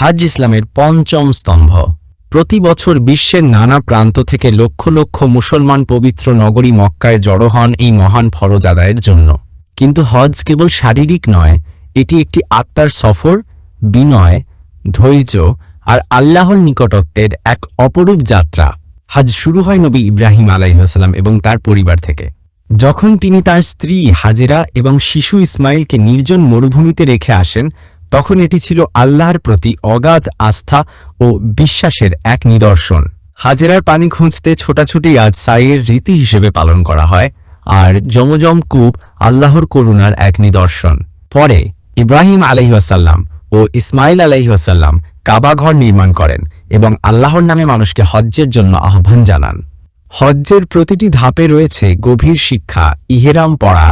হাজ ইসলামের পঞ্চম স্তম্ভ। প্রতি বছর বিশ্বের নানা প্রান্ত থেকে লক্ষ লক্ষ মুসলমান পবিত্র নগরী মক্কায় জড়ো হন এই মহান ফরজ আদায়ের জন্য। কিন্তু হজ কেবল শারীরিক নয়, এটি একটি আত্মার সফর, বিনয়, ধৈর্য আর আল্লাহর নিকটত্বের এক অপরূপ যাত্রা। হাজ শুরু হয় নবী ইব্রাহিম আলাইহাসাল্লাম এবং তার পরিবার থেকে। যখন তিনি তার স্ত্রী হাজেরা এবং শিশু ইসমাইলকে নির্জন মরুভূমিতে রেখে আসেন তখন এটি ছিল আল্লাহর প্রতি অগাধ আস্থা ও বিশ্বাসের এক নিদর্শন। হাজেরার পানি খুঁজতে ছোটাছুটি আজ সাইয়ের রীতি হিসেবে পালন করা হয়, আর জমজম কূপ আল্লাহর করুণার এক নিদর্শন। পরে ইব্রাহিম আলহিহাসাল্লাম ও ইসমাইল আলহিহাসাল্লাম কাবাঘর নির্মাণ করেন এবং আল্লাহর নামে মানুষকে হজ্জের জন্য আহ্বান জানান। হজ্জের প্রতিটি ধাপে রয়েছে গভীর শিক্ষা, ইহেরাম পড়া,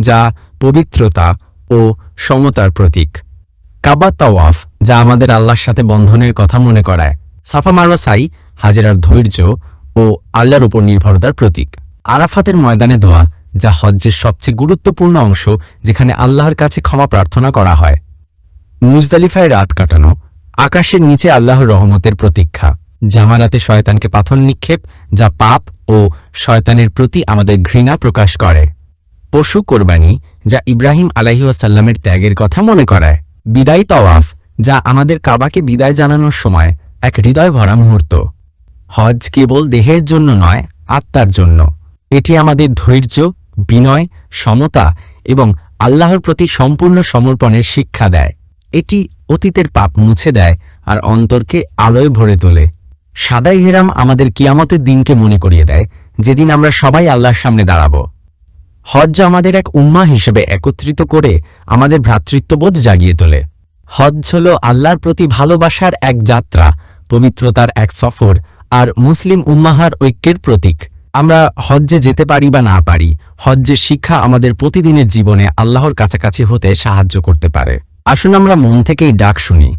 যা পবিত্রতা ও সমতার প্রতীক। কাবা তাওয়াফ, যা আমাদের আল্লাহর সাথে বন্ধনের কথা মনে করায়। সাফা মারওয়া সাই, হাজেরার ধৈর্য ও আল্লাহর উপর নির্ভরতার প্রতীক। আরাফাতের ময়দানে দোয়া যা হজ্জের সবচেয়ে গুরুত্বপূর্ণ অংশ, যেখানে আল্লাহর কাছে ক্ষমা প্রার্থনা করা হয়। মুজদালিফায় রাত কাটানো, আকাশের নিচে আল্লাহর রহমতের প্রতীক্ষা। জামারাতে শয়তানকে পাথর নিক্ষেপ, যা পাপ ও শয়তানের প্রতি আমাদের ঘৃণা প্রকাশ করে। পশু কোরবানি, যা ইব্রাহিম আলাহিউসাল্লামের ত্যাগের কথা মনে করায়। বিদায় তওয়াফ, যা আমাদের কাবাকে বিদায় জানানোর সময় এক হৃদয় ভরা মুহূর্ত। হজ কেবল দেহের জন্য নয়, আত্মার জন্য। এটি আমাদের ধৈর্য, বিনয়, সমতা এবং আল্লাহর প্রতি সম্পূর্ণ সমর্পণের শিক্ষা দেয়। এটি অতীতের পাপ মুছে দেয় আর অন্তরকে আলোয় ভরে তোলে। সাদাই হেরাম আমাদের কিয়ামতের দিনকে মনে করিয়ে দেয়, যেদিন আমরা সবাই আল্লাহর সামনে দাঁড়াব। হজ আমাদের এক উম্মা হিসেবে একত্রিত করে আমাদের ভ্রাতৃত্ববোধ জাগিয়ে তোলে। হজ হল আল্লাহর প্রতি ভালোবাসার এক যাত্রা, পবিত্রতার এক সফর আর মুসলিম উম্মাহার ঐক্যের প্রতীক। আমরা হজ্জে যেতে পারি বা না পারি, হজ্জের শিক্ষা আমাদের প্রতিদিনের জীবনে আল্লাহর কাছাকাছি হতে সাহায্য করতে পারে। আসুন আমরা মন থেকেই ডাক শুনি